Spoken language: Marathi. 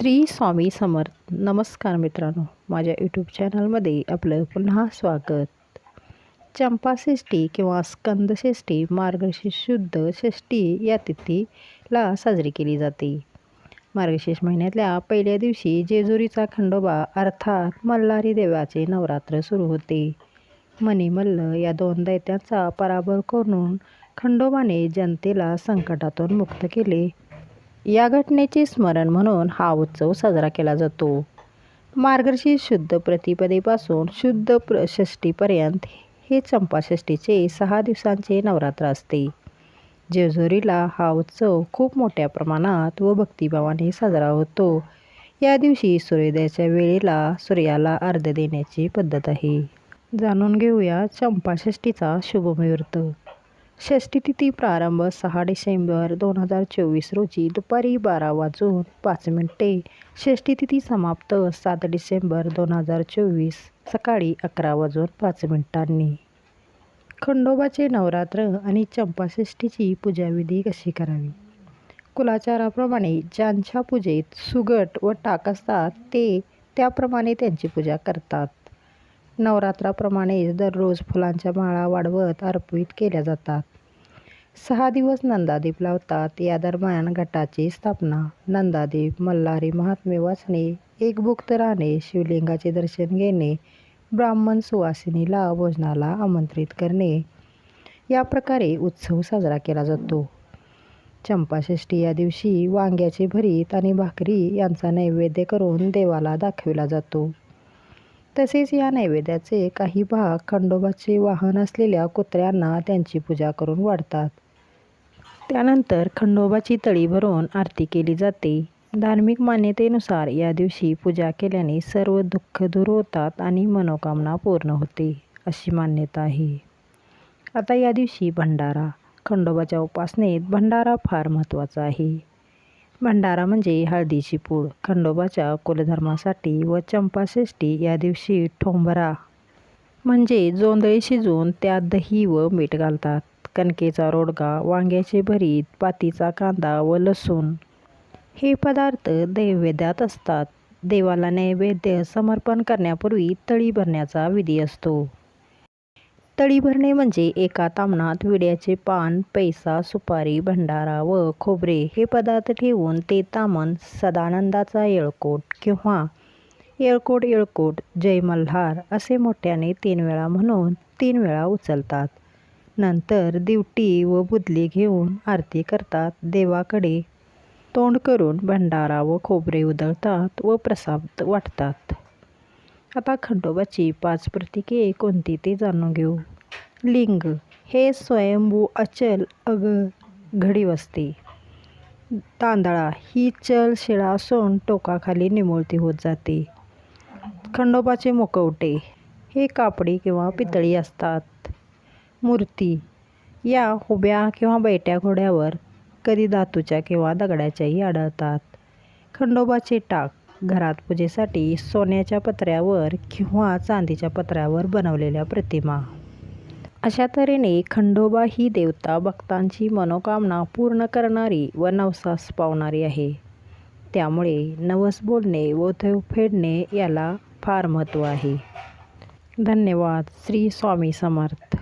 श्री स्वामी समर्थ. नमस्कार मित्रांनो माझ्या यूट्यूब चॅनलमध्ये आपलं पुन्हा स्वागत. चंपाषष्ठी किंवा स्कंदषष्ठी मार्गशीर्ष शुद्ध षष्ठी या तिथीला साजरी केली जाते. मार्गशीर्ष महिन्यातल्या पहिल्या दिवशी जेजुरीचा खंडोबा अर्थात मल्हारी देवाचे नवरात्र सुरू होते. मणिमल्ल या दोन दैत्यांचा पराभव करून खंडोबाने जनतेला संकटातून मुक्त केले. या घटनेचे स्मरण म्हणून हा उत्सव साजरा केला जातो. मार्गशीर्ष शुद्ध प्रतिपदेपासून शुद्ध प्र षष्टीपर्यंत हे चंपाषष्ठीचे सहा दिवसांचे नवरात्र असते. जेजुरीला हा उत्सव खूप मोठ्या प्रमाणात व भक्तिभावाने साजरा होतो. या दिवशी सूर्योदयाच्या वेळेला सूर्याला अर्ध देण्याची पद्धत आहे. जाणून घेऊया चंपाषष्ठीचा शुभमुहूर्त षष्ठीतिथी प्रारंभ सहा डिसेंबर दोन हजार चोवीस रोजी दुपारी बारा वाजून पाच मिनिटे. षष्ठीतिथी समाप्त सात डिसेंबर दोन हजार चोवीस सकाळी अकरा वाजून पाच मिनिटांनी. खंडोबाचे नवरात्र आणि चंपाषष्ठीची पूजाविधी कशी करावी? कुलाचाराप्रमाणे ज्यांच्या पूजेत सुगट व टाक असतात ते त्याप्रमाणे त्यांची पूजा करतात. नवरात्राप्रमाणेच दररोज फुलांच्या माळा वाढवत अर्पित केल्या जातात. सहा दिवस नंदादीप लावतात या दरम्यान गटाची स्थापना. नंदादीप मल्हारी महात्मे वाचणे एक भुक्त राहणे शिवलिंगाचे दर्शन घेणे ब्राह्मण सुवासिनीला भोजनाला आमंत्रित करणे. या प्रकारे उत्सव साजरा केला जातो. चंपाषष्ठी या दिवशी वांग्याचे भरीत आणि भाकरी यांचा नैवेद्य करून देवाला दाखविला जातो. तसेच या नैवेद्याचे काही भाग खंडोबाचे वाहन असलेल्या कुत्र्यांना त्यांची पूजा करून वाढतात. त्यानंतर खंडोबाची तळी भरून आरती केली जाते. धार्मिक मान्यतेनुसार या दिवशी पूजा केल्याने सर्व दुःख दूर होतात आणि मनोकामना पूर्ण होते अशी मान्यता आहे. आता या दिवशी भंडारा. खंडोबाच्या उपासनेत भंडारा फार महत्त्वाचा आहे. भंडारा म्हणजे हळदीची पूड. खंडोबाच्या कुलधर्मासाठी व चंपाषष्ठी या दिवशी ठोंबरा. म्हणजे जोंदळी शिजवून त्यात दही व मीठ घालतात. कणकेचा रोडगा वांग्याचे भरीत पातीचा कांदा व लसूण. हे पदार्थ दैवेद्यात असतात. देवाला नैवेद्य समर्पण करण्यापूर्वी तळी भरण्याचा विधी असतो. तळी भरणे म्हणजे एका तामणात विड्याचे पान पैसा सुपारी भंडारा व खोबरे हे पदार्थ ठेवून ते तामण सदानंदाचा येळकोट किंवा येळकोट येळकोट जय मल्हार असे मोठ्याने तीन वेळा म्हणून तीन वेळा उचलतात. नंतर दिवटी व बुदली घेऊन आरती करतात. देवाकडे तोंड करून भंडारा व खोबरे उधळतात व प्रसाद वाटतात. आता खंडोबाची पाच प्रतीके कोणती ते जाणून घेऊ. लिंग हे स्वयंभू अचल अग घडी वसते. तांदळा ही चल शिळा असून टोकाखाली निमुळती होत जाते. खंडोबाचे मुकवटे हे कापडी किंवा पितळी असतात. मूर्ती या उभ्या किंवा बैठ्या घोड्यावर कधी धातूच्या किंवा दगडाच्याही आढळतात. खंडोबाचे टाक घरात पूजेसाठी सोन्याच्या पत्र्यावर किंवा चांदीच्या पत्र्यावर बनवलेल्या प्रतिमा. अशा तऱ्हेने खंडोबा ही देवता भक्तांची मनोकामना पूर्ण करणारी व नवसास पावणारी आहे. त्यामुळे नवस बोलणे व थेव फेडणे याला फार महत्त्व आहे. धन्यवाद. श्री स्वामी समर्थ.